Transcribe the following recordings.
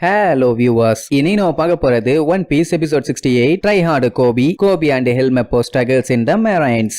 Hello viewers இனி நம்ம பார்க்க போறது one piece episode sixty eight try hard Coby Coby and Helmeppo struggles in the marines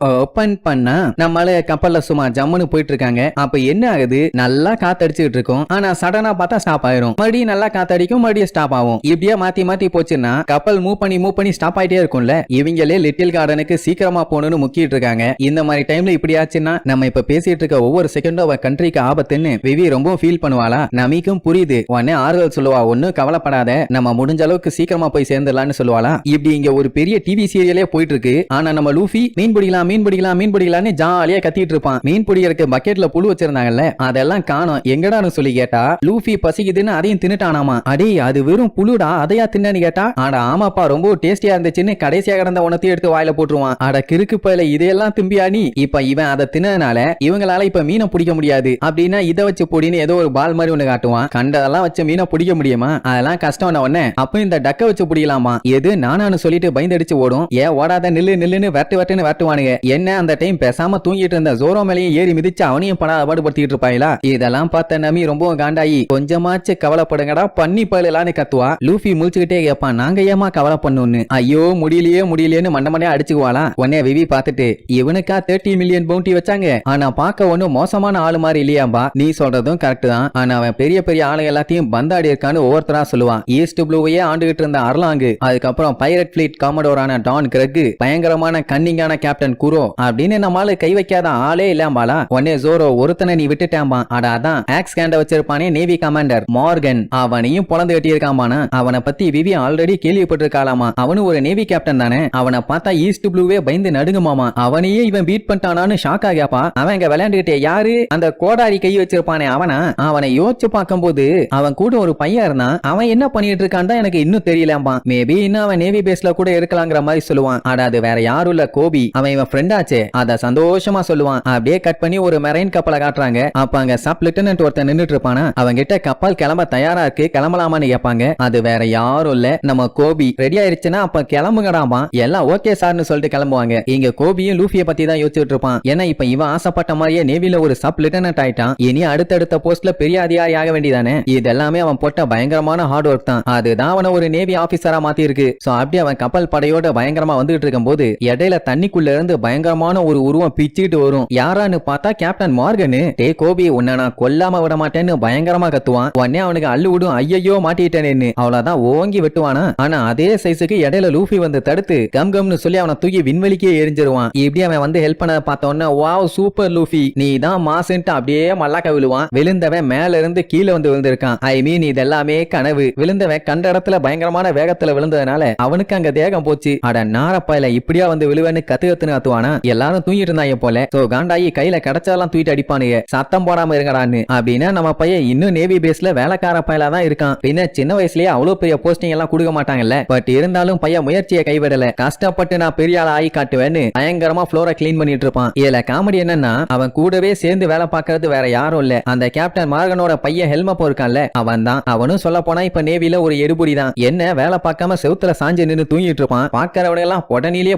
O open பண்ணா நம்மள கப்பல்ல சும்மா ஜம்முன்னு போயிட்டு இருக்காங்க அப்ப என்ன ஆகுது? நல்லா காத்தடிச்சுட்டு இருக்கும். ஆனா சடனா பார்த்தா ஸ்டாப் ஆயிரும். மறுபடியும் நல்லா காத்தடிக்கும் மறுபடியும் ஸ்டாப் ஆகும். இப்படியே மாத்தி மாத்தி போச்சுன்னா கப்பல் மூவ் பண்ணி மூவ் பண்ணி ஸ்டாப் ஆயிட்டே இருக்கும்ல? இவங்களே லிட்டில் கார்டனுக்கு சீக்கிரமா போகணும்னு முக்கிட்டு இருக்காங்க. இந்த மாதிரி டைம்ல இப்படி ஆச்சுன்னா நம்ம இப்ப பேசிட்டு இருக்க ஒவ்வொரு செகண்டும் அவ கண்ட்ரிக்கு ஆபத்துன்னு விவி ரொம்ப ஃபீல் பண்ணுவாளா? நமிக்கும் புரியுது. உடனே ஆறுதல் சொல்லுவா. ஒன்னும் கவலைப்படாத. நம்ம முடிஞ்ச அளவுக்கு சீக்கிரமா போய் சேர்ந்துடலாம்னு சொல்லுவாளா? இப்படி இங்க ஒரு பெரிய டிவி சீரியலே போயிட்டு இருக்கு ஆனா நம்ம லூஃபி மீன் பிடிக்கலாம் மீன் பிடிக்கலாம் மீன் பிடிக்கலாம்னு ஜாலியா கத்திட்டு இருப்பான். மீன் பிடிக்கிறதுக்கு பக்கெட்ல புழு வச்சிருந்தாங்கல்ல அதெல்லாம் காணோம். எங்கடான்னு சொல்லி கேட்டா லூஃபி பசிக்குதுன்னு அதையும் தின்னுட்டானாமா? அடே அது வெறும் புழுடா அதையா தின்னன்னு கேட்டா? ஆனா ஆமாப்பா ரொம்ப டேஸ்டியா இருந்துச்சுன்னு கடைசியா கிடந்த உணத்தையும் எடுத்து வாயில போட்டுருவான். அட கிறுக்கு பயில இதையெல்லாம் திம்பியா நீ? இப்ப இவன் அதை தின்னதுனால இவங்களால இப்ப மீனை பிடிக்க முடியாது. அப்படின்னா இதை வச்சு பொடின்னு ஏதோ ஒரு பால் மாதிரி ஒண்ணு காட்டுவான். கண்டதெல்லாம் வச்சு மீனை பிடிக்க முடியுமா? அதெல்லாம் கஷ்டம் உடனே அப்ப இந்த டக்க வச்சு பிடிக்கலாமா? எது நானானு சொல்லிட்டு பயந்தடிச்சு ஓடும். ஏன் ஓடாத நில்லு நில்லுன்னு வெட்டு வெட்டுன்னு வெட்டுவானுங்க என்ன அந்த டைம் பேசாம தூங்கிட்டு இருந்த? ஜோரோ மேலேயும் ஏறி மிதிச்சு அவனையும் படாத பாடுபடுத்திட்டு இருப்பாயிலா? இதெல்லாம் பார்த்த நமி ரொம்ப காண்டாயி கொஞ்சமாச்சு கவலைப்படுங்கடா பண்ணி பயிலான்னு கத்துவா. லூஃபி முழிச்சுக்கிட்டே கேட்பான் நாங்க ஏமா கவலை பண்ணுன்னு? ஐயோ முடியலையே முடியலையேன்னு மண்ட அடிச்சுக்குவாளா உடனே விவி பார்த்துட்டு இவனுக்கா தேர்ட்டி மில்லியன் பவுண்டி வச்சாங்க? ஆனா பாக்க ஒன்னும் மோசமான ஆளு மாதிரி இல்லையாம்பா. நீ சொல்றதும் கரெக்ட் தான். ஆனா அவன் பெரிய பெரிய ஆளு எல்லாத்தையும் பந்தாடி இருக்கான்னு ஒவ்வொருத்தரா சொல்லுவான். ஈஸ்ட் ப்ளூவையே ஆண்டுகிட்டு இருந்த அர்லாங்கு அதுக்கப்புறம் பைரட் ஃபிளீட் காமடோரான டான் கிரகு பயங்கரமான கன்னிங்கான கேப்டன் குரோ அப்படின்னு நம்மால கை வைக்காத ஆளே இல்லாம்பாலா உடனே ஜோரோ ஒருத்தனை நீ விட்டுட்டாம்பா அட அதான் ஆக்ஸ் கேண்ட வச்சிருப்பானே நேவி கமாண்டர் மார்கன் அவனையும் பொழந்து கட்டியிருக்காம்பானா அவனை பத்தி விவி ஆல்ரெடி கேள்விப்பட்டிருக்காளாமா. அவனு ஒரு நேவி கேப்டன் தானே. அவனை பார்த்தா ஈஸ்ட் ப்ளூவே பயந்து நடுங்குமாமா. அவனையே இவன் பீட் பண்ணிட்டானான்னு ஷாக் ஆகியாப்பா. அவன் இங்க விளையாண்டுகிட்டே யாரு? அந்த கோடாரி கை வச்சிருப்பானே அவனா? அவனை யோசிச்சு பார்க்கும்போது அவன் கூட ஒரு பையன் இருந்தான். அவன் என்ன பண்ணிட்டு இருக்கான் தான் எனக்கு இன்னும் தெரியலம்பா மேபி இன்னும் அவன் நேவி பேஸ்ல கூட இருக்கலாங்கிற மாதிரி சொல்லுவான். அட அது வேற யாரும் இல்ல கோபி. அவன் இவன் ஃப்ரெண்டா ஆச்சே அத சந்தோஷமா சொல்லுவான். அப்படியே கட் பண்ணி ஒரு மெரைன் கப்பலை காட்டுறாங்க. அப்ப அங்க சப் லெப்டினன்ட் ஒருத்தன் நின்றுட்டு இருப்பானா? அவங்க கிட்ட கப்பல் கிளம்ப தயாரா இருக்கு கிளம்பலாமான்னு கேட்பாங்க அது வேற யாரும் இல்ல. நம்ம கோபி ரெடி ஆயிருச்சுன்னா அப்ப கிளம்புங்கடாமா? எல்லாம் ஓகே சார்னு சொல்லிட்டு கிளம்புவாங்க. இங்க கோபியும் லூஃபிய பத்தி தான் யோசிச்சுட்டு இருப்பான். ஏன்னா இப்ப இவன் ஆசைப்பட்ட மாதிரியே நேவில ஒரு சப் லெப்டினன்ட் ஆயிட்டான். இனி அடுத்தடுத்த போஸ்ட்ல பெரிய அதிகாரி ஆக வேண்டியதானே? இதெல்லாமே அவன் போட்ட பயங்கரமான ஹார்ட் ஒர்க் தான். அதுதான் அவனை ஒரு நேவி ஆபீசரா மாத்தி இருக்கு சோ அப்படி அவன் கப்பல் படையோட பயங்கரமா வந்துட்டு இருக்கும் போது இடையில தண்ணிக்குள்ள இருந்து பயங்கர பயங்கரமான ஒரு உருவம் பிச்சுக்கிட்டு வரும். யாரான்னு பார்த்தா கேப்டன் மார்கனு. டே கோபி உன்னை நான் கொல்லாம விட மாட்டேன்னு பயங்கரமா கத்துவான். உடனே அவனுக்கு அள்ளு விடும் ஐயையோ மாட்டிட்டேன்னு அவ்வளவுதான் ஓங்கி வெட்டுவானா? ஆனா அதே சைஸுக்கு இடையில லூஃபி வந்து தடுத்து கம் கம்னு சொல்லி அவனை தூக்கி விண்வெளிக்கே எரிஞ்சிருவான். இப்படி அவன் வந்து ஹெல்ப் பண்ண பார்த்த உடனே வாவ் சூப்பர் லூஃபி. நீ தான் மாசுன்ட்டு அப்படியே மல்லாக்க விழுவான். விழுந்தவன் மேல இருந்து கீழே வந்து விழுந்திருக்கான். ஐ மீன் இதெல்லாமே கனவு. விழுந்தவன் கண்ட இடத்துல பயங்கரமான வேகத்துல விழுந்ததுனால அவனுக்கு அங்க தேகம் போச்சு. அட நாரப்பாயில இப்படியா வந்து விழுவேன்னு கத்து கத்துன்னு கத்துவானா? எல்லாரும் தூங்கிட்டு இருந்தாங்க போல. சோ காண்டாயி கையில கிடைச்சாலாம் தூக்கிட்டு அடிப்பானுங்க. சத்தம் போடாம இருங்கடான்னு. அப்படின்னா நம்ம பையன் இன்னும் நேவி பேஸ்ல வேலைக்கார பயலா தான் இருக்கான். பின்ன சின்ன வயசுலயே அவ்வளவு பெரிய போஸ்டிங் எல்லாம் கொடுக்க மாட்டாங்கல்ல. பட் இருந்தாலும் பையன் முயற்சியை கைவிடல. கஷ்டப்பட்டு நான் பெரிய ஆள் ஆகி காட்டுவேன்னு பயங்கரமா ஃபுளோரை கிளீன் பண்ணிட்டு இருப்பான். இதுல காமெடி என்னன்னா அவன் கூடவே சேர்ந்து வேலை பார்க்கறது வேற யாரும் இல்ல. அந்த கேப்டன் மார்கனோட பையன் ஹெல்மப்போ இருக்கான்ல அவன் தான். அவனும் சொல்ல போனா இப்ப நேவில ஒரு எடுபுடி தான். என்ன வேலை பார்க்காம செவுத்துல சாஞ்சு நின்னு தூங்கிட்டு இருப்பான். பார்க்கறவனை எல்லாம்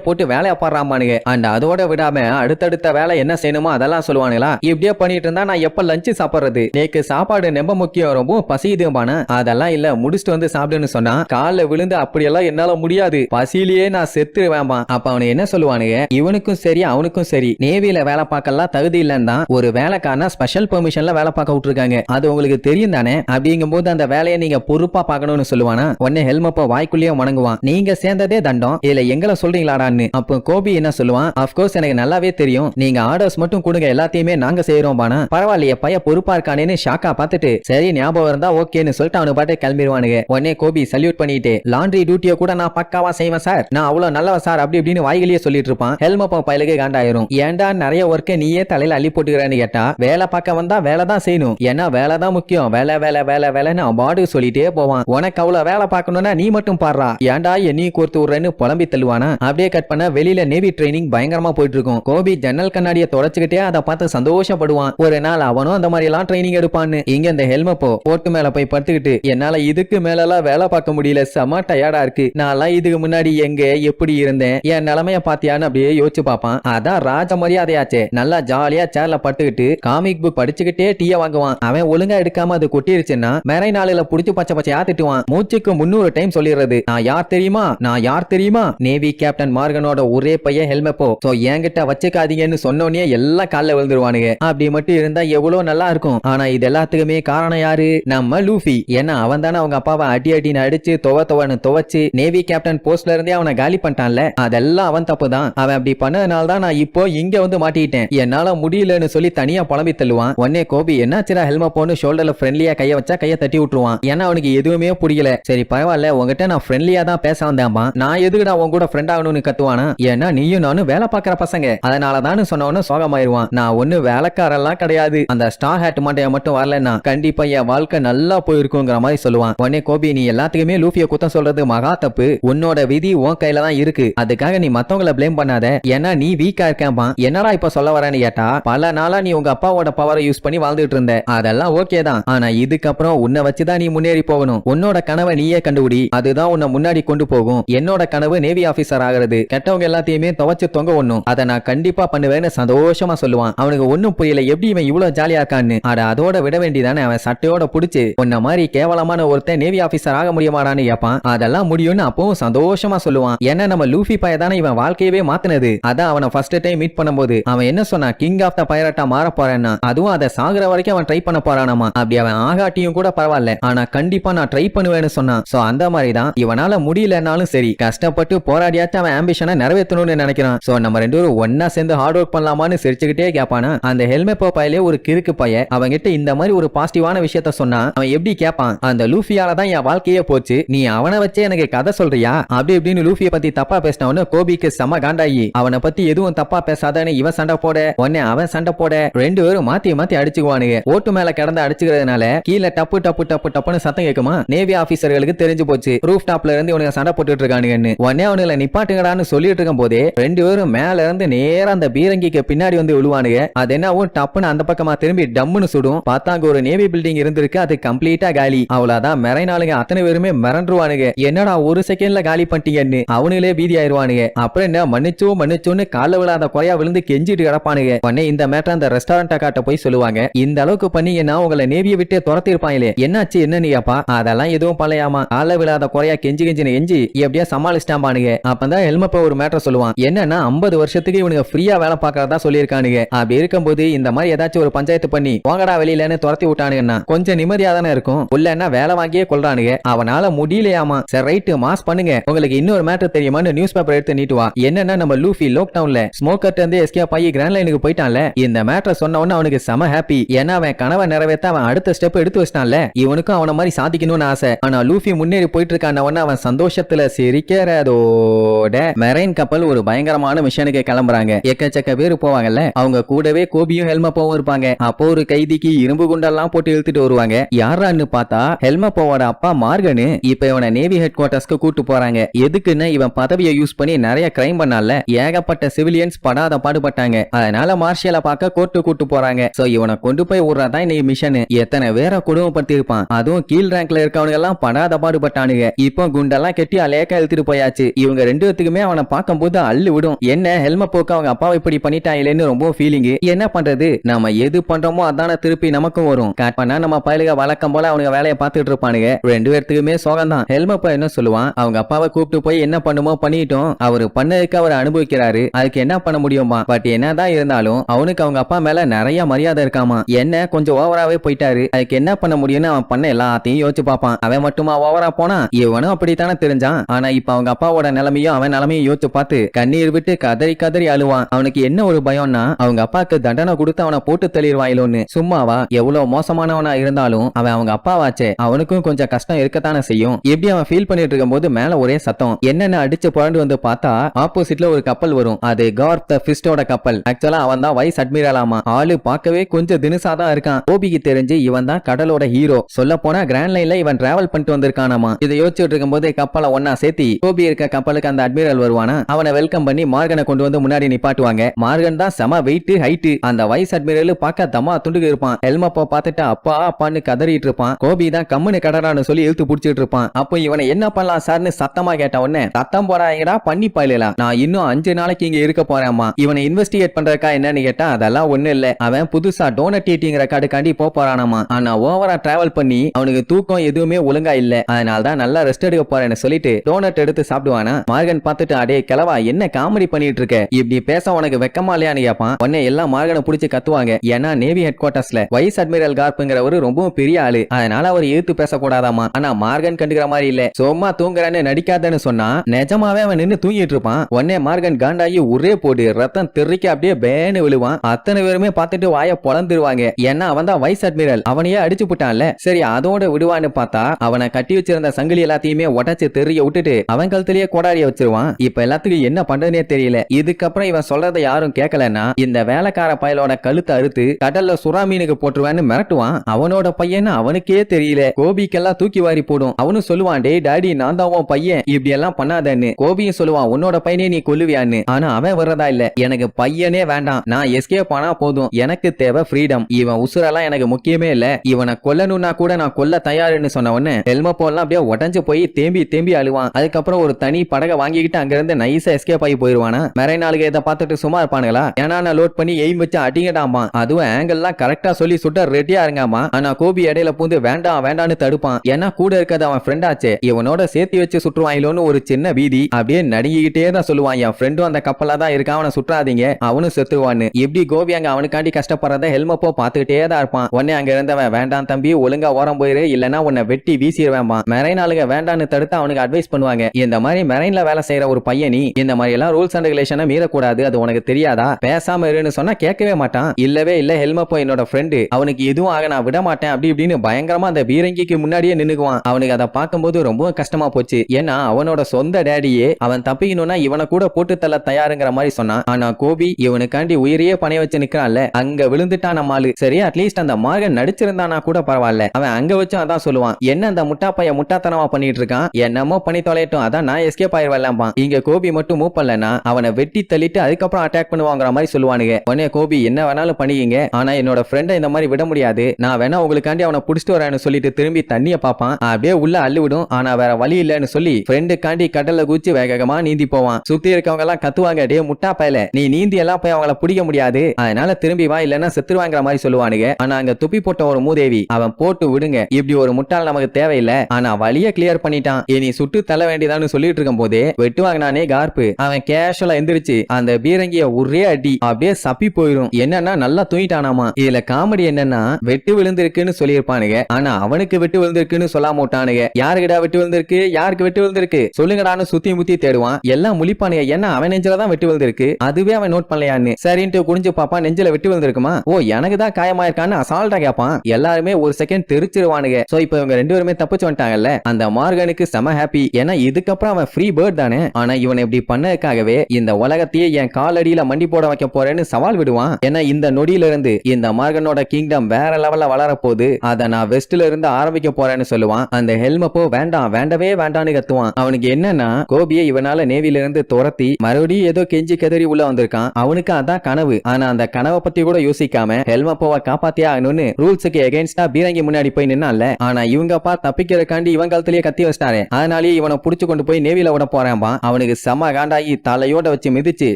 போட்டு வேலையை பாடுறாமானுங்க அண்ட் அதோட விடாம அடுத்தடுத்த வேலை என்ன செய்யணுமோ அதெல்லாம் சொல்லுவானுங்களா? இப்படியே பண்ணிட்டு இருந்தா நான் எப்ப லஞ்சு சாப்பிடுறது? நேக்கு சாப்பாடு நெம்ப முக்கியம் ரொம்ப பசியுதுமான அதெல்லாம் இல்ல முடிச்சுட்டு வந்து சாப்பிடுன்னு சொன்னா கால விழுந்து அப்படியெல்லாம் என்னால முடியாது. பசியிலேயே நான் செத்துருவேன்பா அப்ப அவனு என்ன சொல்லுவானுங்க? இவனுக்கும் சரி அவனுக்கும் சரி. நேவியில வேலை பார்க்கலாம் தகுதி இல்லைன்னு தான் ஒரு வேலைக்காரனா ஸ்பெஷல் பெர்மிஷன்ல வேலை பார்க்க விட்டுருக்காங்க. அது உங்களுக்கு தெரியும் தானே? அப்படிங்கும் போது அந்த வேலையை நீங்க பொறுப்பா பார்க்கணும்னு சொல்லுவானா? உடனே ஹெல்மப்ப வாய்க்குள்ளேயே வணங்குவான். நீங்க சேர்ந்ததே தண்டம். இதுல எங்களை சொல்றீங்களாடான்னு. அப்போ கோபி என்ன சொல்லுவான்? அப்கோர்ஸ் எனக்கு நல்லாவே தெரியும். நீங்க ஆர்டர்ஸ் மட்டும் கொடுங்க எல்லாத்தையுமே நாங்க செய்யறோம் பானா. பரவாயில்லையே பைய பொறுப்பா இருக்கானேன்னு ஷாக்கா பார்த்துட்டு சரி ஞாபகம் இருந்தா ஓகேன்னு சொல்லிட்டு அவனு பாட்டு கிளம்பிடுவானுங்க உடனே கோபி சல்யூட் பண்ணிட்டு லாண்ட்ரி டியூட்டியை கூட நான் பக்காவா செய்வேன் சார் நான் அவ்வளவு நல்லவ சார் அப்படி இப்படின்னு வாய்களையே சொல்லிட்டு இருப்பான். ஹெல்மப்ப பயலுக்கு காண்டாயிரும். ஏன்டா நிறைய ஒர்க்கை நீயே தலையில அள்ளி போட்டுக்கிறான்னு கேட்டா வேலை பார்க்க வந்தா வேலை தான் செய்யணும். ஏன்னா வேலை தான் முக்கியம். வேலை வேலை வேலை வேலைன்னு அவன் பாடு சொல்லிட்டே போவான். உனக்கு அவ்வளவு வேலை பார்க்கணும்னா நீ மட்டும் பாடுறா. ஏன்டா என்னையும் கோர்த்து விடுறேன்னு புலம்பி தள்ளுவானா? அப்படியே கட் பண்ண வெளியில நேவி ட்ரைனிங் பயங்கரமா போயிட்டு இருக்கும் கோபி ஜன்னல் கண்ணாடியை தொடச்சுக்கிட்டே அதை பார்த்து சந்தோஷப்படுவான். ஒரு நாள் அவனும் அந்த மாதிரி எல்லாம் ட்ரைனிங் எடுப்பான்னு. இங்க இந்த ஹெல்மெப்போ போட்டு மேல போய் படுத்துக்கிட்டு என்னால இதுக்கு மேல எல்லாம் வேலை பார்க்க முடியல. செம டயர்டா இருக்கு. நான்லாம் இதுக்கு முன்னாடி எங்க எப்படி இருந்தேன்? என் நிலைமைய பாத்தியான்னு அப்படியே யோசிச்சு பார்ப்பான். அதான் ராஜ மரியாதையாச்சே. நல்லா ஜாலியா சேர்ல பட்டுக்கிட்டு காமிக் புக் படிச்சுக்கிட்டே டீய வாங்குவான். அவன் ஒழுங்கா எடுக்காம அது கொட்டிருச்சுன்னா மேரை நாளில புடிச்சு பச்சை பச்சையா திட்டுவான். மூச்சுக்கு முன்னூறு டைம் சொல்லிடுறது. நான் யார் தெரியுமா? நான் யார் தெரியுமா? நேவி கேப்டன் மார்கனோட ஒரே பையன் ஹெல்மெப்போ சோ என்கிட்ட வச்சுக்காதீங்கன்னு சொன்னோனே எல்லாம் காலில் விழுந்துருவானுங்க. அப்படி மட்டும் இருந்தா எவ்வளவு நல்லா இருக்கும். ஆனா இது எல்லாத்துக்குமே காரணம் யாரு? நம்ம லூஃபி. ஏன்னா அவன் தானே அவங்க அப்பாவை அடி அடின்னு அடிச்சு துவ துவன்னு துவச்சு நேவி கேப்டன் போஸ்ட்ல இருந்தே அவனை காலி பண்ணிட்டான்ல? அதெல்லாம் அவன் தப்பு தான். அவன் அப்படி பண்ணதுனால தான் நான் இப்போ இங்க வந்து மாட்டிக்கிட்டேன். என்னால முடியலன்னு சொல்லி தனியா புலம்பி தள்ளுவான். உடனே கோபி என்னாச்சுடா ஹெல்மெட் போன்னு ஷோல்டர்ல ஃப்ரெண்ட்லியா கைய வச்சா கைய தட்டி விட்டுருவான். ஏன்னா அவனுக்கு எதுவுமே புரியல. சரி பரவாயில்ல உங்ககிட்ட நான் ஃப்ரெண்ட்லியா தான் பேச வந்தேன் நான் எதுக்குடா உன் கூட ஃப்ரெண்ட் ஆகணும்னு கத்துவானா? ஏன்னா நீயும் நானும் வேலை பார்க்க பாக்குற பசங்க. அதனால தான் சொன்னவனு சோகமாயிருவான். நான் ஒண்ணு வேலைக்காரெல்லாம் கிடையாது. அந்த ஸ்டார் ஹேட் மண்டைய மட்டும் வரலன்னா கண்டிப்பா என் வாழ்க்கை நல்லா போயிருக்குங்கிற மாதிரி சொல்லுவான். உடனே கோபி நீ எல்லாத்துக்குமே லூஃபிய குத்தம் சொல்றது மகா தப்பு. உன்னோட விதி உன் கையில தான் இருக்கு. அதுக்காக நீ மத்தவங்கள பிளேம் பண்ணாத. ஏன்னா நீ வீக்கா இருக்கேன்பா என்னடா இப்ப சொல்ல வரேன்னு கேட்டா பல நாளா நீ உங்க அப்பாவோட பவரை யூஸ் பண்ணி வாழ்ந்துட்டு இருந்த. அதெல்லாம் ஓகே தான். ஆனா இதுக்கப்புறம் உன்னை வச்சுதான் நீ முன்னேறி போகணும். உன்னோட கனவை நீயே கண்டுபிடி. அதுதான் உன்னை முன்னாடி கொண்டு போகும். என்னோட கனவு நேவி ஆபீசர் ஆகிறது. கெட்டவங்க எல்லாத்தையுமே துவச்சு தொங்க ஒண்ணும் அதை நான் கண்டிப்பா பண்ணுவேன்னு சந்தோஷமா சொல்லுவான். அவனுக்கு ஒன்னும் புரியல எப்படி இவன் இவ்வளவு ஜாலியா இருக்கான்னு. அட அதோட விட வேண்டியதானே அவன் சட்டையோட புடிச்சு. உன்ன மாதிரி கேவலமான ஒருத்தன் நேவி ஆபீசர் ஆக முடியுமாடான்னு கேட்பான் அதெல்லாம் முடியும்னு அப்பவும் சந்தோஷமா சொல்லுவான். ஏன்னா நம்ம லூஃபி பைய தானே இவன் வாழ்க்கையவே மாத்தினது? அதான் அவனை ஃபர்ஸ்ட் டைம் மீட் பண்ணும்போது. அவன் என்ன சொன்னா கிங் ஆஃப் த பைரட்டா மாற போறேன்னா அதுவும் அதை சாகுற வரைக்கும் அவன் ட்ரை பண்ண போறானாமா? அப்படி அவன் ஆகாட்டியும் கூட பரவாயில்ல. ஆனா கண்டிப்பா நான் ட்ரை பண்ணுவேன்னு சொன்னான். சோ அந்த மாதிரி தான் இவனால முடியலனாலும் சரி கஷ்டப்பட்டு போராடியாச்சும் அவன் ஆம்பிஷனை நிறைவேற்றணும்னு நினைக்கிறான். சோ நம்ம ரெண்டு பேரும் ஒன்னா சேர்ந்து ஹார்ட் ஒர்க் பண்ணலாமான்னு சிரிச்சுக்கிட்டே கேட்பானா அந்த ஹெல்மெட் பையிலே ஒரு கிறுக்கு பைய அவன்கிட்ட இந்த மாதிரி ஒரு பாசிட்டிவான விஷயத்த சொன்னா அவன் எப்படி கேட்பான் அந்த லூஃபியால தான் என் வாழ்க்கையே போச்சு. நீ அவனை வச்சே எனக்கு கதை சொல்றியா? அப்படி இப்படின்னு லூஃபிய பத்தி தப்பா பேசினவனு கோபிக்கு செம காண்டாயி அவனை பத்தி எதுவும் தப்பா பேசாதன்னு இவன் சண்டை போட உடனே அவன் சண்டை போட ரெண்டு பேரும் மாத்தி மாத்தி அடிச்சுக்குவானுங்க. ஓட்டு மேல கிடந்து அடிச்சுக்கிறதுனால கீழே டப்பு டப்பு டப்பு டப்புன்னு சத்தம் கேட்குமா? நேவி ஆபீசர்களுக்கு தெரிஞ்சு போச்சு. ரூஃப் டாப்ல இருந்து இவனுக்கு சண்டை போட்டுட்டு இருக்கானுங்கன்னு. உடனே அவனுல நிப்பாட்டுங்கடான்னு சொல்லிட்டு இருக்கும் போதே ரெண்டு பேரும் மேல மேல இருந்து நேரம் அந்த பீரங்கிக்கு பின்னாடி வந்து விழுவானுங்க. அது என்னவும் டப்புன்னு அந்த பக்கமா திரும்பி டம்முன்னு சுடும். பார்த்தா அங்க ஒரு நேவி பில்டிங் இருந்திருக்கு அது கம்ப்ளீட்டா காலி. அவ்வளவுதான் மிரைனாளுங்க அத்தனை பேருமே மிரண்டுருவானுங்க. என்னடா ஒரு செகண்ட்ல காலி பண்ணிட்டீங்கன்னு. அவனுங்களே பீதி ஆயிருவானுங்க. அப்புறம் என்ன மன்னிச்சோ மன்னிச்சோன்னு கால விழாத குறையா விழுந்து கெஞ்சிட்டு கிடப்பானுங்க. உடனே இந்த மேட்டர் அந்த ரெஸ்டாரண்ட் காட்ட போய் சொல்லுவாங்க. இந்த அளவுக்கு பண்ணீங்கன்னா உங்களை நேவியை விட்டே துரத்திருப்பாங்களே. என்னாச்சு என்ன நீப்பா அதெல்லாம் எதுவும் பழையாமா கால விழாத குறையா கெஞ்சி கெஞ்சின எஞ்சி எப்படியா சமாளிச்சிட்டாம்பானுங்க அப்பதான் ஹெல்மப்ப ஒரு மேட்டர் சொல்லுவான். என்னன்னா ஐம்பது வருஷத்துக்கு இவனுங்க ஃப்ரீயா வேலை பார்க்கறதா சொல்லியிருக்கானுங்க. அப்படி இருக்கும்போது இந்த மாதிரி ஏதாச்சும் ஒரு பஞ்சாயத்து பண்ணி வாங்கடா வெளியிலன்னு துரத்தி விட்டானுங்கன்னா கொஞ்சம் நிம்மதியா தானே இருக்கும். உள்ளன்னா வேலை வாங்கியே கொள்றானுங்க. அவனால முடியலையாமா? சரி ரைட்டு மாஸ் பண்ணுங்க. உங்களுக்கு இன்னொரு மேட்டர் தெரியுமான்னு நியூஸ் பேப்பர் எடுத்து நீட்டுவா என்னன்னா நம்ம லூஃபி லோக்டவுன்ல ஸ்மோக்கர்ட்ட இருந்து எஸ்கேப் ஆகி கிராண்ட் லைனுக்கு போயிட்டான்ல. இந்த மேட்டர் சொன்ன உடனே அவனுக்கு செம ஹாப்பி ஏன்னா அவன் கனவை நிறைவேற்ற அவன் அடுத்த ஸ்டெப் எடுத்து வச்சிட்டான்ல. இவனுக்கும் அவன மாதிரி சாதிக்கணும்னு ஆசை. ஆனா லூஃபி முன்னேறி போயிட்டு இருக்கான உடனே அவன் சந்தோஷத்துல சிரிக்கிறதோட மெரைன் கப்பல் ஒரு பயங்கரமான மிஷனுக்கு கிளம்புறாங்க. எக்கச்சக்க பேர் போவாங்கல்ல? அவங்க கூடவே கோபியும் ஹெல்மப்பாவும் இருப்பாங்க. அப்போ ஒரு கைதிக்கு இரும்பு குண்டெல்லாம் போட்டு இழுத்துட்டு வருவாங்க. யாரான்னு பார்த்தா ஹெல்மப்பாவோட அப்பா மார்கனு இப்ப இவனை நேவி ஹெட் குவார்டர்ஸ்க்கு கூட்டு போறாங்க. எதுக்குன்னு இவன் பதவியை யூஸ் பண்ணி நிறைய கிரைம் பண்ணால ஏகப்பட்ட சிவிலியன்ஸ் படாத பாடுபட்டாங்க. அதனால மார்ஷியலை பார்க்க கோர்ட்டு கூட்டு போறாங்க. சோ இவனை கொண்டு போய் விடுறதான் இன்னைக்கு மிஷன் எத்தனை பேரை கொடுமைப்படுத்தி இருப்பான் அதுவும் கீழ் ரேங்க்ல இருக்கவனுங்க எல்லாம் படாத பாடுபட்டானுங்க. இப்போ குண்டெல்லாம் கெட்டி அலேக்கா இழுத்துட்டு போயாச்சு. இவங்க ரெண்டு பேத்துக்குமே அவனை பார்க்கும்போது அள்ளு விடும் என்ன? ஹெல்மெட் போக்கு அவங்க அப்பாவை இப்படி பண்ணிட்டாங்களேன்னு ரொம்ப ஃபீலிங் என்ன பண்றது? நம்ம எது பண்றோமோ அதான திருப்பி நமக்கும் வரும். கட் பண்ணா நம்ம பயலுக வழக்கம் போல அவனுங்க வேலையை பார்த்துட்டு இருப்பானுங்க. ரெண்டு பேர்த்துக்குமே சோகம் தான். ஹெல்மெட் என்ன சொல்லுவான்? அவங்க அப்பாவை கூப்பிட்டு போய் என்ன பண்ணுமோ பண்ணிட்டோம். அவர் பண்ணதுக்கு அவர் அனுபவிக்கிறாரு. அதுக்கு என்ன பண்ண முடியுமா பட் என்னதான் இருந்தாலும் அவனுக்கு அவங்க அப்பா மேல நிறைய மரியாதை இருக்காமா? என்ன? கொஞ்சம் ஓவராவே போயிட்டாரு. அதுக்கு என்ன பண்ண முடியும்னு அவன் பண்ண எல்லாத்தையும் யோசிச்சு பார்ப்பான். அவன் மட்டுமா ஓவரா போனா? இவனும் அப்படித்தானே தெரிஞ்சான். ஆனா இப்ப அவங்க அப்பாவோட நிலைமையும் அவன் நிலைமையும் யோசிச்சு பார்த்து கண்ணீர் விட்டு கதறி கதறி கதறி அழுவான். அவனுக்கு என்ன ஒரு பயம்னா அவங்க அப்பாக்கு தண்டனை கொடுத்து அவனை போட்டு தள்ளிடுவாயிலோன்னு. சும்மாவா எவ்வளவு மோசமானவனா இருந்தாலும் அவன் அவங்க அப்பாவாச்சே அவனுக்கும் கொஞ்சம் கஷ்டம் இருக்கத்தானே செய்யும். எப்படி அவன் ஃபீல் பண்ணிட்டு இருக்கும் போது மேல ஒரே சத்தம். என்னென்ன அடிச்சு புரண்டு வந்து பார்த்தா ஆப்போசிட்ல ஒரு கப்பல் வரும். அது கார்த் த ஃபிஸ்டோட கப்பல் ஆக்சுவலா அவன் தான் வைஸ் அட்மிரலாமா ஆளு பார்க்கவே கொஞ்சம் தினுசாதான் இருக்கான். கோபிக்கு தெரிஞ்சு இவன் தான் கடலோட ஹீரோ சொல்ல போனா கிராண்ட் லைன்ல இவன் டிராவல் பண்ணிட்டு வந்திருக்கானாமா. இதை யோசிச்சுட்டு இருக்கும் போது கப்பலை ஒன்னா சேர்த்தி கோபி இருக்க கப்பலுக்கு அந்த அட்மிரல் வருவானா? அவனை வெல்கம் பண்ணி மார்கனை கொண்டு வந்து முன்னாடி நிப்பாட்டுவாங்க. மார்கன் தான் செம வெயிட் ஹைட் அந்த வைஸ் அட்மிரல் பார்க்க தம்மா துண்டுக்கு இருப்பான். ஹெல்மப்ப பார்த்துட்டு அப்பா அப்பான்னு கதறிட்டு இருப்பான். கோபி தான் கம்முனு கடறான்னு சொல்லி இழுத்து புடிச்சிட்டு இருப்பான். அப்போ இவனை என்ன பண்ணலாம் சார்னு சத்தமா கேட்ட உடனே சத்தம் போறாங்கடா பண்ணி பாயிலாம் நான் இன்னும் அஞ்சு நாளைக்கு இங்க இருக்க போறேன்மா இவனை இன்வெஸ்டிகேட் பண்றதுக்கா என்னன்னு கேட்டா அதெல்லாம் ஒண்ணு இல்ல. அவன் புதுசா டோனட் ஈட்டிங் ரெக்கார்டுக்காண்டி போக போறானாமா. ஆனா ஓவரா டிராவல் பண்ணி அவனுக்கு தூக்கம் எதுவுமே ஒழுங்கா இல்ல. அதனால தான் நல்லா ரெஸ்ட் எடுக்க போறேன்னு சொல்லிட்டு டோனட் எடுத்து சாப்பிடுவானா. மார்கன் பார்த்துட்டு அடே கிளவா என்ன காமெடி பண்ணிட்டு இருக்க இப்படி பேச உனக்கு வெக்கமா இல்லையான்னு கேட்பான் உடனே எல்லாம் மார்கனை புடிச்சு கத்துவாங்க. ஏன்னா நேவி ஹெட் குவார்டர்ஸ்ல வைஸ் அட்மிரல் கார்ப்புங்கிறவரு ரொம்பவும் பெரிய ஆளு. அதனால அவர் எதிர்த்து பேசக்கூடாதாமா. ஆனா மார்கன் கண்டுக்கிற மாதிரி இல்ல. சும்மா தூங்குறேன்னு நடிக்காதன்னு சொன்னா நிஜமாவே அவன் நின்னு தூங்கிட்டு இருப்பான். உடனே மார்கன் காண்டாயி ஒரே போடு. ரத்தம் தெறிக்க அப்படியே பேனு விழுவான். அத்தனை பேருமே பார்த்துட்டு வாய பொழந்துருவாங்க ஏன்னா அவன் தான் வைஸ் அட்மிரல் அவனையே அடிச்சு போட்டான்ல. சரி அதோட விடுவான்னு பார்த்தா அவனை கட்டி வச்சிருந்த சங்கிலி எல்லாத்தையுமே உடச்சு தெரிய விட்டுட்டு அவன் கழுத்துலயே கோடாரிய வச்சிருவான். இப்ப எல்லாத்துக்கும் என்ன பண்றதுனே தெரியல. இதுக்கப்புறம் இவன் சொல்றதை யாரும் கேட்கலன்னா இந்த வேலைக்கார பயலோட கழுத்தை அறுத்து கடல்ல சுறா மீனுக்கு போட்டுருவான்னு மிரட்டுவான். அவனோட பையன் அவனுக்கே தெரியல. கோபிக்கெல்லாம் தூக்கி வாரி போடும். அவனும் சொல்லுவான் டே டாடி நான் தான் உன் பையன். இப்படி எல்லாம் பண்ணாதன்னு. கோபியும் சொல்லுவான் உன்னோட பையனே நீ கொல்லுவியான்னு. ஆனா அவன் வர்றதா இல்ல. எனக்கு பையனே வேண்டாம். நான் எஸ்கேப் ஆனா போதும். எனக்கு தேவை ஃப்ரீடம் இவன் உசுரெல்லாம் எனக்கு முக்கியமே இல்ல. இவனை கொல்லணும்னா கூட நான் கொல்ல தயாருன்னு சொன்ன உடனே ஹெல்மப்போல்லாம் அப்படியே உடஞ்சு போய் தேம்பி தேம்பி அழுவான். அதுக்கப்புறம் ஒரு தனி படகை வாங்கிக்கிட்டு அங்கிருந்து நைஸா எஸ்கேப் ஆகி போயிருவானா? நிறைய நாளுக்கு இதை பார்த்துட்டு சும்மா இருப்பானுங்களா? ஏன்னா நான் லோட் பண்ணி எய்ம் வச்சு அடிங்கடாமா. அதுவும் ஆங்கிள்லாம் கரெக்டா சொல்லி சுட்ட ரெடியா இருங்காமா ஆனா கோபி இடையில பூந்து வேண்டாம் வேண்டாம்னு தடுப்பான். ஏன்னா கூட இருக்கிறது அவன் ஃப்ரெண்ட் ஆச்சு. இவனோட சேர்த்து வச்சு சுற்றுவாங்களோன்னு ஒரு சின்ன வீதி. அப்படியே நடுங்கிக்கிட்டே தான் சொல்லுவான். என் ஃப்ரெண்டும் அந்த கப்பலா தான் இருக்கான். அவனை சுற்றாதீங்க அவனும் செத்துவான்னு எப்படி கோபி அங்க அவனுக்காண்டி கஷ்டப்படுறத ஹெல்மப்போ பாத்துக்கிட்டே தான் இருப்பான். உடனே அங்க இருந்தவன் வேண்டாம் தம்பி ஒழுங்கா ஓரம் போயிரு. இல்லனா உன்னை வெட்டி வீசிடுவேன்பா மெரைன் ஆளுங்க வேண்டான்னு தடுத்து அவனுக்கு அட்வைஸ் பண்ணுவாங்க. இந்த மாதிரி மெரைன்ல வேலை செய்யற ஒரு பையனி இந்த மாதிரி எல்லாம் ரூல்ஸ் அண்ட் ரெகுலேஷன் மீறக்கூடாது அது உனக்கு தெரியாதா? பேசாம இருன்னு சொன்னா கேட்கவே மாட்டான். இல்லவே இல்ல ஹெல்மப்போ என்னோட ஃப்ரெண்டு அவனுக்கு எதுவும் ஆக நான் விட மாட்டேன் அப்படி இப்படின்னு பயங்கரமா அந்த பீரங்கிக்கு முன்னாடியே நின்னுக்குவான். அவனுக்கு அதை பார்க்கும்போது ரொம்ப கஷ்டமா போச்சு. ஏன்னா அவனோட சொந்த டேடியே அவன் தப்பிக்கணும்னா இவனை கூட போட்டு தள்ள தயாருங்கிற மாதிரி சொன்னான். ஆனா கோபி இவனுக்காண்டி உயிரையே பணைய வச்சு நிக்கிறான்ல அங்க விழுந்துட்டான் நம்ம ஆளு. சரி அட்லீஸ்ட் அந்த மார்கன் நடிச்சிருந்தானா கூட பரவாயில்ல. அவன் அங்க வச்சு அதான் சொல்லுவான். என்ன அந்த முட்டா பையன் முட்டாத்தனமா பண்ணிட்டு இருக்கான்? என்னமோ பண்ணி தொலையட்டும். அதான் நான் எஸ்கேப் ஆயிடுவேன் இங்க கோபி மட்டும் மூவ் பண்ணலனா அவனை வெட்டி தள்ளிட்டு அதுக்கப்புறம் அட்டாக் பண்ணுவாங்கிற மாதிரி சொல்லுவானுங்க. உடனே கோபி என்ன வேணாலும் பண்ணிக்கங்க. ஆனா என்னோட ஃப்ரெண்டை இந்த மாதிரி விட முடியாது. நான் வேணா உங்களுக்காண்டி அவனை புடிச்சிட்டு வரேன்னு சொல்லிட்டு திரும்பி தண்ணியை பார்ப்பான் அப்படியே உள்ள அள்ளி விடும் ஆனா வேற வழி இல்லைன்னு சொல்லி ஃப்ரெண்டுக்காண்டி கடல்ல குச்சி வேகமா நீந்தி போவான். சுத்தி இருக்கவங்க எல்லாம் கத்துவாங்க டே முட்டா பயல. நீ நீந்தி எல்லாம் போய் அவங்கள பிடிக்க முடியாது. அதனால திரும்பி வா இல்லைன்னா செத்துருவாங்கிற மாதிரி சொல்லுவானுங்க. ஆனா அங்க துப்பி போட்ட ஒரு மூதேவி அவன் போட்டு விடுங்க. இப்படி ஒரு முட்டால் நமக்கு தேவையில்லை. ஆனா வழிய கிளியர் பண்ணிட்டான். இனி சுட்டு தள்ள வேண்டியதான்னு சொல்லிட்டு இருக்கும் போதே வெட்டுவாங்கனானே கார்ப்பு. அவன் கேஷுவலா வந்துருச்சு அந்த பீரங்கிய ஒரே அடி அப்படியே சப்பி போயிரும். என்னன்னா நல்லா தூங்கிட்டானாமா? இதுல காமெடி என்னன்னா வெட்டு விழுந்திருக்குன்னு சொல்லியிருப்பானுங்க. ஆனா அவனுக்கு வெட்டு விழுந்திருக்குன்னு சொல்லாம விட்டானுங்க. யாருக்குடா வெட்டு விழுந்திருக்கு? யாருக்கு வெட்டு விழுந்திருக்கு? சொல்லுங்கடான்னு சுத்தி முத்தி தேடுவான். எல்லாம் முழிப்பானுங்க. என்ன அவன் நெஞ்சில தான் வெட்டு விழுந்திருக்கு. அதுவே அவன் நோட் பண்ணலையான்னு. சரின்ட்டு குடிஞ்சு பாப்பா நெஞ்சில வெட்டு விழுந்திருக்குமா? ஓ எனக்கு தான் காயமாயிருக்கான்னு அசால்ட்டா கேட்பான் எல்லாருமே ஒரு செகண்ட் தெரிச்சிருவானுங்க. சோ இப்போ இவங்க ரெண்டு பேருமே தப்பிச்சு வந்துட்டாங்கல்ல? அந்த மார்கனுக்கு செம ஹாப்பி ஏன்னா இதுக்கப்புறம் அவன் ஃப்ரீ பேர்ட் தானே. ஆனா இவன் இப்படி பண்ணதுக்காகவே இந்த உலகத்தையே என் காலடியில மண்டி போட வைக்க போறேன்னு சவால் விடுவான். ஏன்னா இந்த நொடியில இருந்து இந்த மார்கனோட கிங்டம் வேற லெவல்ல வளர போகுது அதை நான் வெஸ்ட்ல இருந்து ஆரம்பிக்க போறேன்னு சொல்லுவான். அந்த ஹெல்மப்போ வேண்டாம் வேண்டவே வேண்டான்னு கத்துவான். அவனுக்கு என்னன்னா கோபியை இவனால நேவில இருந்து துரத்தி மறுபடியும் ஏதோ கெஞ்சி கதறி உள்ள வந்திருக்கான். அவனுக்கு அதான் கனவு. ஆனா அந்த கனவை பத்தி கூட யோசிக்காம ஹெல்மப்போவை காப்பாத்தியே ஆகணும்னு ரூல்ஸுக்கு எகேன்ஸ்டா பீரங்கி முன்னாடி போய் நின்னான்ல. ஆனா இவங்கப்பா தப்பிக்கிறக்காண்டி இவன் காலத்திலேயே கத்தி வச்சிட்டாரு. அதனாலேயே இவனை புடிச்சு கொண்டு போய் நேவில விட போறேன்பா அவனுக்கு செம காண்டாகி தலையோட வச்சு மிதிச்சு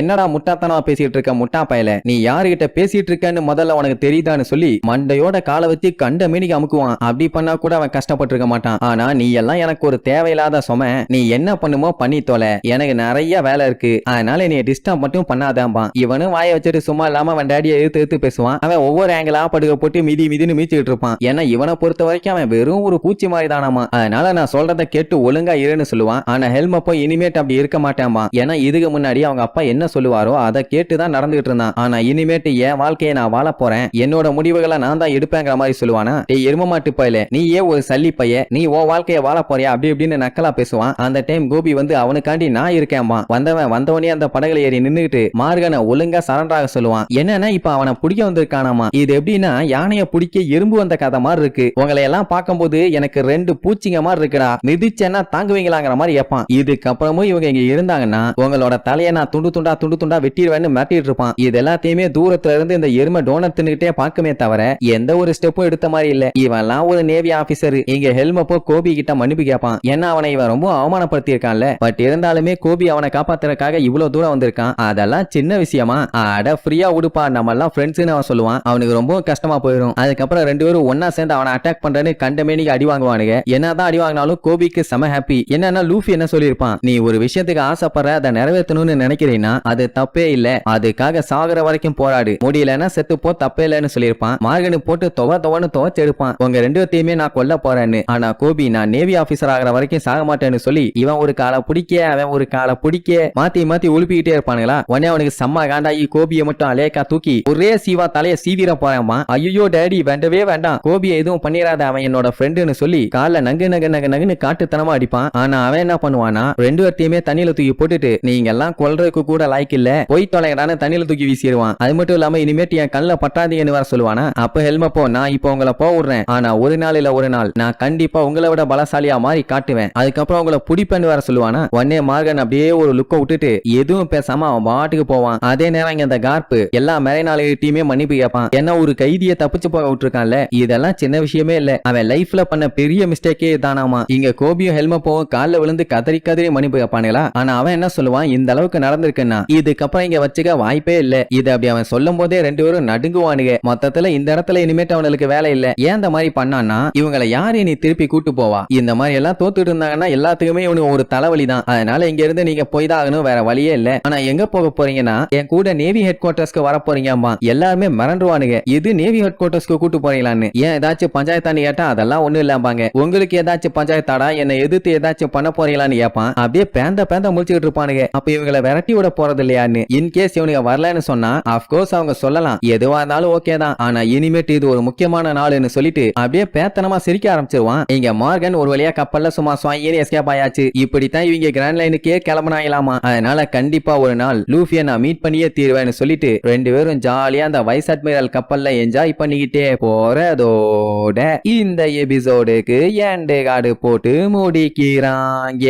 என்னடா முட்டாத்தனமா பேசிட்டு இருக்க முட்டா பயல? நீ யாருகிட்ட பேசிட்டு இருக்கன்னு முதல்ல உனக்கு தெரியுதான்னு சொல்லி மண்டையோட காலை வச்சு கண்ட மீனிக்கு அமுக்குவான். அப்படி பண்ணா கூட அவன் கஷ்டப்பட்டிருக்க மாட்டான். ஆனா நீ எல்லாம் எனக்கு ஒரு தேவையில்லாத சும. நீ என்ன பண்ணுமோ பண்ணி தொலை. எனக்கு நிறைய வேலை இருக்கு. அதனால நீ டிஸ்டர்ப் மட்டும் பண்ணாதான்பான் இவனும் வாயை வச்சுட்டு சும்மா இல்லாம அவன் டேடியை எழுத்து எழுத்து பேசுவான். அவன் ஒவ்வொரு ஆங்கிளா படுக்க போட்டு மிதி மிதின்னு மீச்சிட்டு இருப்பான். ஏன்னா இவனை பொறுத்த வரைக்கும் அவன் வெறும் ஒரு பூச்சி மாதிரி தானாமா அதனால நான் சொல்றதை கேட்டு ஒழுங்கா இருன்னு சொல்லுவான். ஆனா ஹெல்மப்போ இனிமேட் அப்படி இருக்க மாட்டான்பா ஏன்னா இதுக்கு முன்னாடி அவங்க அப்பா என்ன சொல்லுவாரோ அதை கேட்டு தான் நடந்துகிட்டு இருந்தான். ஆனா இனிமேட்டு என் வாழ்க்கையை நான் வாழ போறேன். என்னோட முடிவுகளை நான் தான் எடுப்பேங்கிற மாதிரி சொல்லுவானா? டேய் எரும மாட்டு பயில நீ ஏன் ஒரு சல்லி பைய? நீ ஓ வாழ்க்கையை வாழ போறியா? அப்படி இப்படின்னு நக்கலா பேசுவான். அந்த டைம் கோபி வந்து அவனுக்காண்டி நான் இருக்கேன்மா வந்தவன் வந்தவனே அந்த படகுல ஏறி நின்னுகிட்டு மார்கனை ஒழுங்கா சரண்டராக சொல்லுவான். என்னன்னா இப்ப அவனை பிடிக்க வந்திருக்கானாமா? இது எப்படின்னா யானைய பிடிக்க எறும்பு வந்த கதை மாதிரி இருக்கு. உங்களை எல்லாம் பார்க்கும்போது எனக்கு ரெண்டு பூச்சிங்க மாதிரி இருக்குடா. மிதிச்சேன்னா தாங்குவீங்களாங்கிற மாதிரி கேட்பான் இதுக்கப்புறமும் இவங்க இங்க இருந்தாங்கன்னா உங்களோட தலையை நான் துண்டு துண்டா துண்டு துண்டா வெட்டிடுவேன்னு மாட்டிட்டு இருப்பான் இது எல்லாத்தையுமே தூரத்துல இருந்து இந்த எருமை டோனர் தின்னுகிட்டே பாக்குமே தவிர எந்த ஒரு ஸ்டெப்பும் எடுத்த மாதிரி இல்ல. இவன்லாம் ஒரு நேவி ஆபீசர் இங்க ஹெல்மப்போ கோபி கிட்ட மன்னிப்பு கேட்பான் ஏன்னா அவனை இவன் ரொம்ப அவமானப்படுத்தி இருக்கான்ல பட் இருந்தாலுமே கோபி அவனை காப்பாத்துறதுக்காக இவ்வளவு தூரம் வந்திருக்கான். அதெல்லாம் சின்ன விஷயமா? அட ஃப்ரீயா உடுப்பா. நம்ம எல்லாம் ஃப்ரெண்ட்ஸ்னு அவன் சொல்லுவான். அவனுக்கு ரொம்ப கஷ்டமா போயிடும் அதுக்கப்புறம் ரெண்டு பேரும் ஒன்னா சேர்ந்து அவனை அட்டாக் பண்றேன்னு கண்டமேனிக்கு அடி வாங்குவானுங்க. என்னதான் அடி வாங்கினாலும் கோபிக்கு செம ஹாப்பி என்னன்னா லூஃபி என்ன சொல்லியிருப்பான்? நீ ஒரு விஷயத்துக்கு ஆசைப்படுற அதை நிறைவேற்றணும்னு நினைக்கிறீன்னா அது தப்பே இல்ல. அதுக்காக சாகுற வரைக்கும் போராடு. முடியலன்னா செத்து போ தப்பே இல்லன்னு சொல்லியிருப்பான். மார்கனு போட்டு துவ துவன்னு துவச்சு எடுப்பான். உங்க ரெண்டுத்தையுமே நான் கொல்ல போறேன்னு. ஆனா கோபி நான் நேவி ஆபீசர் ஆகிற வரைக்கும் சாக மாட்டேன்னு சொல்லி இவன் ஒரு காலை பிடிக்க அவன் ஒரு காலை பிடிக்க மாத்தி மாத்தி உழுப்பிக்கிட்டே இருப்பானுங்களா? உடனே அவனுக்கு செம்ம காண்டாயி கோபியை மட்டும் அலேக்கா தூக்கி ஒரே சீவா தலைய சீவிர போறாமா ஐயோ டேடி வேண்டவே வேண்டாம். கோபியை எதுவும் பண்ணிடாத அவன் என்னோட ஃப்ரெண்டுன்னு சொல்லி கால நங்கு நகு நகு நங்குன்னு காட்டுத்தனமா அடிப்பான். ஆனா அவன் என்ன பண்ணுவானா ரெண்டு வருத்தையுமே தண்ணியில தூக்கி போட்டுட்டு நீங்க எல்லாம் சொல்றதுக்கு கூட லாய்க்கு இல்ல. போய் தொலைங்கடான்னு தண்ணியில தூக்கி வீசிடுவான். அது மட்டும் இல்லாம இனிமேட்டு என் கண்ணில் பட்டாதீங்கன்னு வர சொல்லுவானா? அப்ப ஹெல்மப்போ நான் இப்போ உங்களை போக விடுறேன் ஆனா ஒரு நாள் இல்ல ஒரு நாள் நான் கண்டிப்பா உங்களை விட பலசாலியா மாறி காட்டுவேன். அதுக்கப்புறம் உங்களை பிடிப்பேன்னு வர சொல்லுவானா? உடனே மார்கன் அப்படியே ஒரு லுக்க விட்டுட்டு எதுவும் பேசாம அவன் பாட்டுக்கு போவான். அதே நேரம் இங்க அந்த கார்ப்பு எல்லா மெரைனாளிகிட்டையுமே மன்னிப்பு கேட்பான். என்ன ஒரு கைதியை தப்பிச்சு போக விட்டுருக்கான்ல? இதெல்லாம் சின்ன விஷயமே இல்ல. அவன் லைஃப்ல பண்ண பெரிய மிஸ்டேக்கே தானாமா. இங்க கோபியும் ஹெல்மப்போவும் கால்ல விழுந்து கதறி கதறி மன்னிப்பு கேட்பானுங்களா? ஆனா அவன் என்ன சொல்லுவான்? இந்த அளவுக்கு நடந்திருக்குன்னா இதுக்கப்புறம் இங்க வச்சுக்க வாய்ப்பே இல்ல. இது அப்படி அவன் சொல்லும் போதே ரெண்டு பேரும் நடுங்குவானுங்க. மொத்தத்துல இந்த இடத்துல இனிமேட்டு அவனுக்கு வேலை இல்ல. ஏன் இந்த மாதிரி பண்ணான்னா இவங்களை யாரு நீ திருப்பி கூட்டு போவா? இந்த மாதிரி எல்லாம் தோத்துட்டு இருந்தாங்கன்னா எல்லாத்துக்குமே இவனுக்கு ஒரு தலைவலி தான் அதனால இங்க இருந்து நீங்க போய் தான் ஆகணும் வேற வழியே இல்ல. ஆனா எங்க போக போறீங்கன்னா என் கூட நேவி ஹெட் குவார்டர்ஸ்க்கு வர போறீங்கம்மா. எல்லாருமே மறந்துருவானுங்க இது நேவி ஹெட் குவார்டர்ஸ்க்கு கூட்டு போறீங்களான்னு. ஏன் ஏதாச்சும் பஞ்சாயத்தான்னு கேட்டா அதெல்லாம் ஒண்ணும் இல்லாம்பாங்க. உங்களுக்கு ஏதாச்சும் பஞ்சாயத்தாடா? என்னை எதிர்த்து ஏதாச்சும் பண்ண போறீங்களான்னு கேட்பான் அப்படியே பேந்த பேந்த முடிச்சுக்கிட்டு இருப்பானுங்க. அப்ப இவங்களை விரட்டி விட போறது இல்லையான்னு இன்கேஸ் இவனுக்கு வரலன்னு சொன்னா அப்கோர்ஸ் அவங்க சொல்லலாம். எதுவா இருந்தாலும் ஓகே தான். ஆனா இனிமேட்டு இது ஒரு முக்கியமான நாள்னு சொல்லிட்டு அப்படியே பேத்தனமா சிரிக்க ஆரம்பிச்சிருவான். இங்க மார்கன் ஒரு வழியா கப்பல்ல சும்மா சுவாங்கி எஸ்கேப் ஆயாச்சு. இப்படித்தான் இவங்க கிராண்ட் லைனுக்கே கிளம்பினாங்களாமா. அதனால கண்டிப்பா ஒரு நாள் லூஃபிய நான் மீட் பண்ணியே தீருவேன்னு சொல்லிட்டு ரெண்டு பேரும் ஜாலியா அந்த வைஸ் அட்மிரல் கப்பல்ல என்ஜாய் பண்ணிக்கிட்டே போறதோட இந்த எபிசோடுக்கு ஏண்டே கார்டு போட்டு முடிக்கிறாங்க.